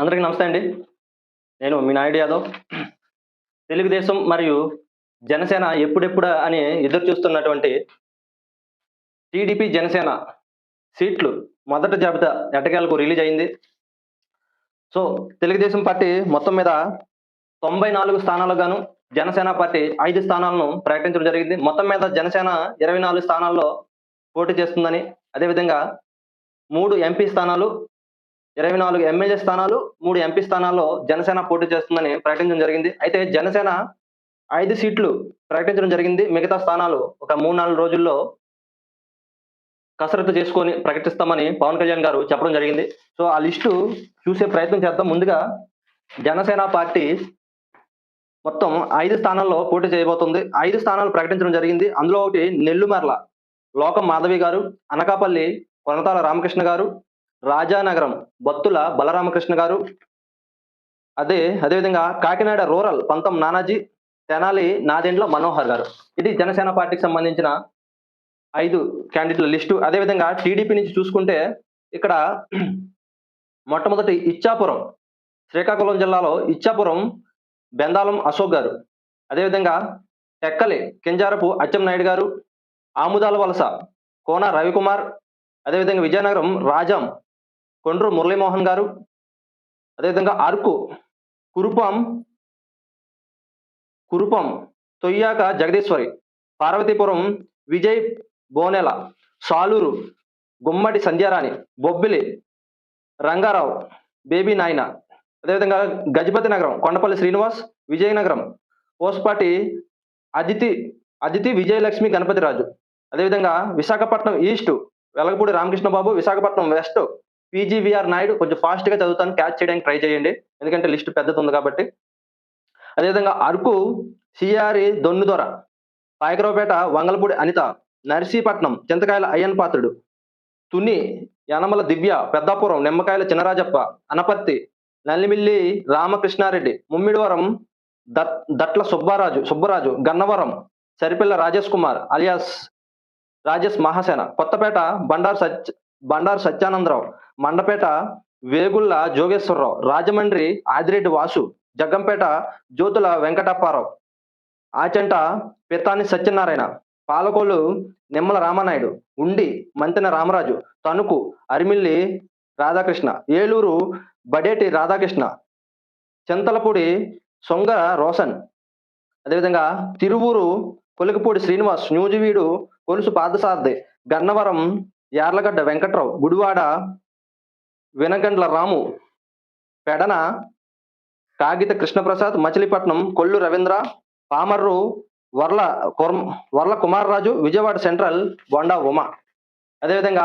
అందరికీ నమస్తే అండి. నేను మీ నాయుడు యాదవ్. తెలుగుదేశం మరియు జనసేన ఎప్పుడెప్పుడా అని ఎదురు చూస్తున్నటువంటి టీడీపీ జనసేన సీట్లు మొదటి జాబితా ఎట్టకేలకు రిలీజ్ అయింది. సో తెలుగుదేశం పార్టీ మొత్తం మీద తొంభై నాలుగు స్థానాలకు గాను జనసేన పార్టీ ఐదు స్థానాలను ప్రకటించడం జరిగింది. మొత్తం మీద జనసేన ఇరవై నాలుగు స్థానాల్లో పోటీ చేస్తుందని అదేవిధంగా మూడు ఎంపీ స్థానాలు ఇరవై నాలుగు ఎమ్మెల్యే స్థానాలు మూడు ఎంపీ స్థానాల్లో జనసేన పోటీ చేస్తుందని ప్రకటించడం జరిగింది. అయితే జనసేన ఐదు సీట్లు ప్రకటించడం జరిగింది. మిగతా స్థానాలు ఒక మూడు నాలుగు రోజుల్లో కసరత్తు చేసుకొని ప్రకటిస్తామని పవన్ కళ్యాణ్ గారు చెప్పడం జరిగింది. సో ఆ లిస్టు చూసే ప్రయత్నం చేద్దాం. ముందుగా జనసేన పార్టీ మొత్తం ఐదు స్థానాల్లో పోటీ చేయబోతుంది. ఐదు స్థానాలు ప్రకటించడం జరిగింది. అందులో ఒకటి నెల్లుమర్ల లోకం మాధవి గారు అనకాపల్లి కొనతాల రామకృష్ణ గారు రాజానగరం బత్తుల బలరామకృష్ణ గారు. అదే అదేవిధంగా కాకినాడ రూరల్ పంతం నానాజీ తెనాలి నాదెండ్ల మనోహర్ గారు. ఇది జనసేన పార్టీకి సంబంధించిన ఐదు క్యాండిడేట్ల లిస్టు. అదేవిధంగా టీడీపీ నుంచి చూసుకుంటే ఇక్కడ మొట్టమొదటి ఇచ్చాపురం శ్రీకాకుళం జిల్లాలో ఇచ్చాపురం బెందాలం అశోక్ గారు. అదేవిధంగా టెక్కలి కింజారపు అచ్చెంనాయుడు గారు ఆముదాల వలస కోన రవికుమార్ అదేవిధంగా విజయనగరం రాజాం కొండ్రు మురళీమోహన్ గారు అదేవిధంగా అరకు కురుపం కురుపం తొయ్యాక జగదీశ్వరి పార్వతీపురం విజయ్ బోనెల సాలూరు గుమ్మడి సంధ్యారాణి బొబ్బిలి రంగారావు బేబీ నాయన అదేవిధంగా గజపతి నగరం కొండపల్లి శ్రీనివాస్ విజయనగరం పోస్పాటి అదితి అదితి విజయలక్ష్మి గణపతిరాజు అదేవిధంగా Visakhapatnam east Velagapudi Ramakrishna Babu Visakhapatnam west PGVR Naidu కొంచెం ఫాస్ట్గా చదువుతాను క్యాచ్ చేయడానికి ట్రై చేయండి. ఎందుకంటే లిస్ట్ పెద్దది ఉంది కాబట్టి. అదేవిధంగా అరకు సిఆర్ఈ దొన్నుదొర పాయకరావుపేట వంగలపూడి అనిత నర్సీపట్నం చింతకాయల అయ్యన్ పాత్రుడు తుని యనమల దివ్య పెద్దాపురం నిమ్మకాయల చినరాజప్ప అనపర్తి నల్లిమిల్లి రామకృష్ణారెడ్డి ముమ్మిడివరం దట్ దట్ల సుబ్బారాజు సుబ్బరాజు గన్నవరం సరిపిల్ల రాజేష్ కుమార్ అలియాస్ రాజేష్ మహాసేన కొత్తపేట బండారు సత్య బండారు సత్యానందరావు మండపేట వేగుళ్ళ జోగేశ్వరరావు రాజమండ్రి ఆదిరెడ్డి వాసు జగ్గంపేట జ్యోతుల వెంకటప్పారావు ఆచంట పితాని సత్యనారాయణ పాలకోలు నిమ్మల రామనాయుడు ఉండి మంతెన రామరాజు తణుకు అరిమిల్లి రాధాకృష్ణ ఏలూరు బడేటి రాధాకృష్ణ చింతలపూడి సొంగ రోషన్ అదేవిధంగా తిరువూరు కొలికపూడి శ్రీనివాస్ న్యూజివీడు కొలుసు పాదసారథి గన్నవరం యార్లగడ్డ వెంకట్రావు గుడివాడ వినగండ్ల రాము పెడన కాగిత కృష్ణప్రసాద్ మచిలీపట్నం కొల్లు రవీంద్ర పామర్రు వర్ల కుర్మ వర్ల కుమారరాజు విజయవాడ సెంట్రల్ బొండా ఉమ. అదేవిధంగా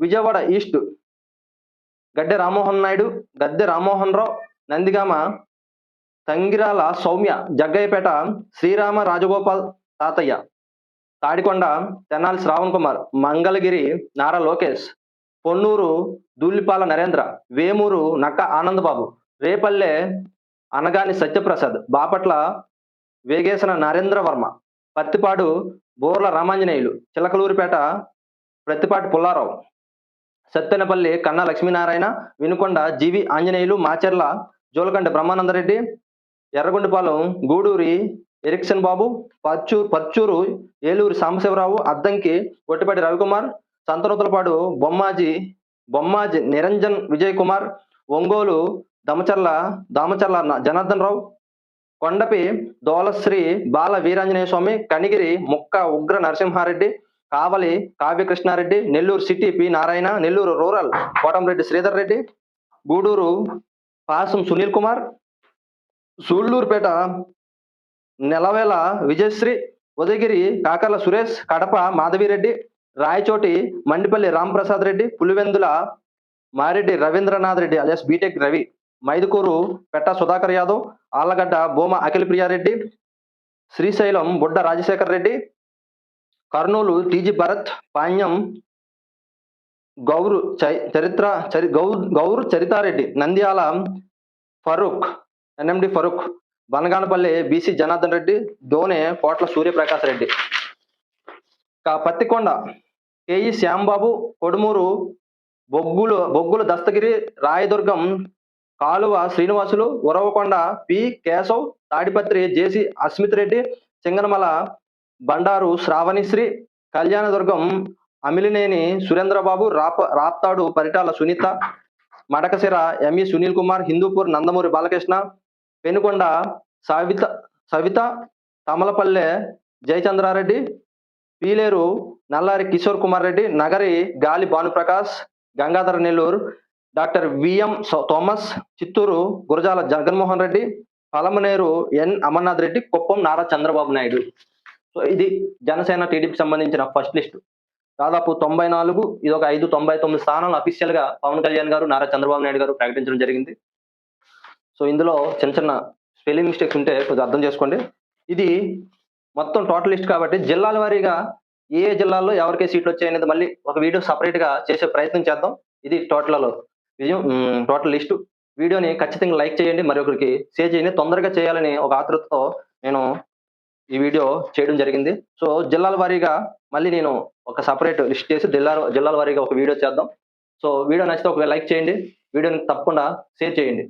విజయవాడ ఈస్ట్ గడ్డె రామ్మోహన్ నాయుడు గద్దె రామ్మోహన్ రావు నందిగామ తంగిరాల సౌమ్య జగ్గయ్యపేట శ్రీరామ రాజగోపాల్ తాతయ్య. తాడికొండ తెనాలి శ్రావణ్ కుమార్ మంగళగిరి నారా లోకేష్ పొన్నూరు దూలిపాల నరేంద్ర వేమూరు నక్క ఆనందబాబు రేపల్లె అనగాని సత్యప్రసాద్ బాపట్ల వేగేసిన నరేంద్ర వర్మ పత్తిపాడు బోర్ల Ramanjaneyulu Chilakaluripet Prathipati Pullarao Sattenapalli Kanna Lakshminarayana Vinukonda GV Anjaneyulu Macherla Julakanti Brahmananda Reddy Yerragondapalem Guduri Erikshan Babu Parchur Parchur Eluri Sambasivarao Addanki Gottipati Ravikumar Santhanuthalapadu Bommaji Bommaji Niranjan Vijay Kumar Ongole Damacharla Damacharla Janardhan Rao Kondapi Dola Sri Bala Veeranjaneya Swamy Kanigiri Mukku Ugra Narasimha Reddy Kavali Kavya Krishna Reddy Nellore city P Narayana Nellore rural Kotamreddy Sridhar Reddy Gudur Pasam Sunil Kumar Sullurpeta Nelavala Vijayasri Udayagiri Kakarla Suresh Kadapa Madhavi Reddy Rayachoti Mandipalli Ramprasad Reddy Pulivendula Mareddy Ravindranath Reddy alias BTech Ravi Mydukur Putta Sudhakar Yadav Allagadda Bhuma Akhila Priya Reddy Srisailam Budda Rajasekhar Reddy Kurnool TG Bharath Panyam Gowru చరిత్ర చరి గౌ Gowru Charitha Reddy Nandyal Farooq NMD Farooq Banaganapalle BC Janardhan Reddy Dhone Kotla Suryaprakash Reddy. కా- Pattikonda KE Shyambabu Kodumur Boggulu Boggula Dastagiri Rayadurgam Kalava Srinivasulu Uravakonda P Keshav Tadipatri JC Asmith Reddy Singanamala Bandaru Sravani Sree Kalyandurg Amilineni Surendra Babu రాప Raptadu Paritala Sunitha Madakasira ME Sunil Kumar Hindupur Nandamuri Balakrishna Penukonda Savitha Savitha Thamballapalle Jayachandra Reddy Pileru Nallari Kishore Kumar Reddy Nagari Gali Bhanuprakash Gangadhara Nellore doctor VM Thomas Chittoor Gurajala Jaganmohan Reddy Palamaner N Amarnath Reddy Kuppam Nara Chandrababu Naidu. So ఇది జనసేన టీడీపీకి సంబంధించిన first list. దాదాపు తొంభై నాలుగు ఇది ఒక ఐదు తొంభై తొమ్మిది స్థానాలు అఫీషియల్గా పవన్ కళ్యాణ్ గారు నారా చంద్రబాబు నాయుడు గారు ప్రకటించడం జరిగింది. సో ఇందులో చిన్న చిన్న స్పెల్లింగ్ మిస్టేక్స్ ఉంటే కొద్దిగా అర్థం చేసుకోండి. ఇది మొత్తం టోటల్ లిస్ట్ కాబట్టి జిల్లాల వారీగా ఏ జిల్లాల్లో ఎవరికి సీట్లు వచ్చాయనేది మళ్ళీ ఒక వీడియో సపరేట్గా చేసే ప్రయత్నం చేద్దాం. ఇది టోటల్లో విజయం టోటల్ లిస్ట్ వీడియోని ఖచ్చితంగా లైక్ చేయండి మరి ఒకరికి షేర్ చేయండి. తొందరగా చేయాలని ఒక ఆతృతతో నేను ఈ వీడియో చేయడం జరిగింది. సో జిల్లాల వారీగా మళ్ళీ నేను ఒక సపరేట్ లిస్ట్ చేసి జిల్లా జిల్లాల వారీగా ఒక వీడియో చేద్దాం. సో వీడియో నచ్చితే ఒక లైక్ చేయండి. వీడియోని తప్పకుండా షేర్ చేయండి.